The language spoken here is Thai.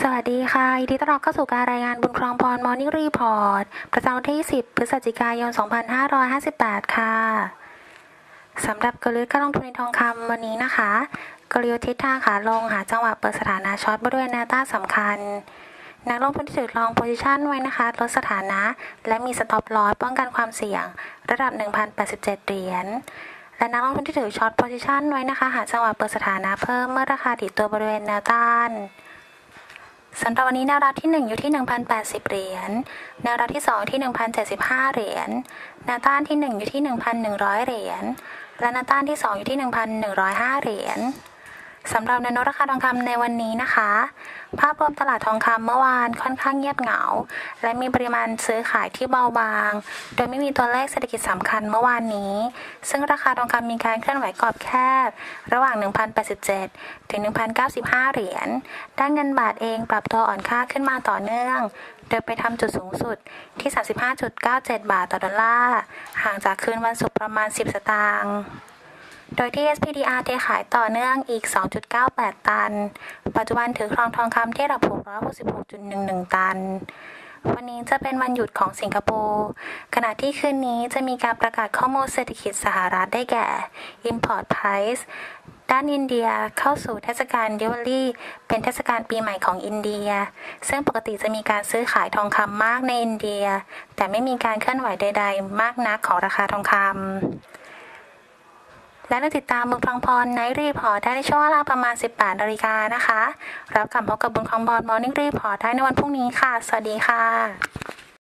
สวัสดีค่ะยินดีต้อนรับเข้าสู่การรายงานบุญครองพรมอร์นิ่งรีพอร์ตประจำวันที่ 10 พฤศจิกายน 2558 ค่ะ สำหรับกลยุทธ์การลงทุนในทองคำวันนี้นะคะ กลยุทธ์ทิศทางขาลงหาจังหวะเปิดสถานะช็อตบริเวณแนวต้านสำคัญ นักลงทุนที่ถือลองโพซิชันไว้นะคะ ลดสถานะ และมีสต็อปลอสป้องกันความเสี่ยง ระดับ 1,087 เหรียญและนักลงทุนที่ถือช็อตโพซิชันไว้นะคะ หาจังหวะเปิดสถานะเพิ่มเมื่อราคาดิดตัวบริเวณแนวต้าน สำหรับวันนี้แนวรับที่ 1 อยู่ที่ 1,080 เหรียญ แนวรับที่ 2 ที่ 1,075 เหรียญ แนวต้านที่ 1 อยู่ที่ 1,100 เหรียญ และแนวต้านที่ 2 อยู่ที่ 1,105 เหรียญ สำหรับแนวโน้ตราคาทองคำในวันนี้นะคะ ภาพรวมตลาดทองคำเมื่อวานค่อนข้างเงียบเหงา และมีปริมาณซื้อขายที่เบาบาง โดยไม่มีตัวเลขเศรษฐกิจสำคัญเมื่อวานนี้ ซึ่งราคาทองคำมีการเคลื่อนไหวกรอบแคบ ระหว่าง 1,087 ถึง 1,095 เหรียญ ด้านเงินบาทเองปรับตัวอ่อนค่าขึ้นมาต่อเนื่อง โดยไปทำจุดสูงสุดที่ 35.97 บาทต่อดอลลาร์ ห่างจากคืนวันศุกร์ประมาณ 10 สตางค์ โดยที่ SPDR เทขายต่อเนื่องอีก 2.98 ตัน ปัจจุบันถือครองทองคำที่ระดับ666.11 ตัน วันนี้จะเป็นวันหยุดของสิงคโปร์ ขณะที่คืนนี้จะมีการประกาศข้อมูลเศรษฐกิจสหรัฐได้แก่ Import Price ด้านอินเดียเข้าสู่เทศกาลดิวลีเป็นเทศกาลปีใหม่ของอินเดีย ซึ่งปกติจะมีการซื้อขายทองคำมากในอินเดีย แต่ไม่มีการเคลื่อนไหวใด ๆ มากนักของราคาทองคำ และนักติดตามบุญคลองพรไนรีพอร์ตได้ในช่วงเวลาประมาณ 18นาฬิกานะคะ รับกลับพบกับบุญคลองพรมอร์นิ่งรีพอร์ตได้ในวันพรุ่งนี้ค่ะ สวัสดีค่ะ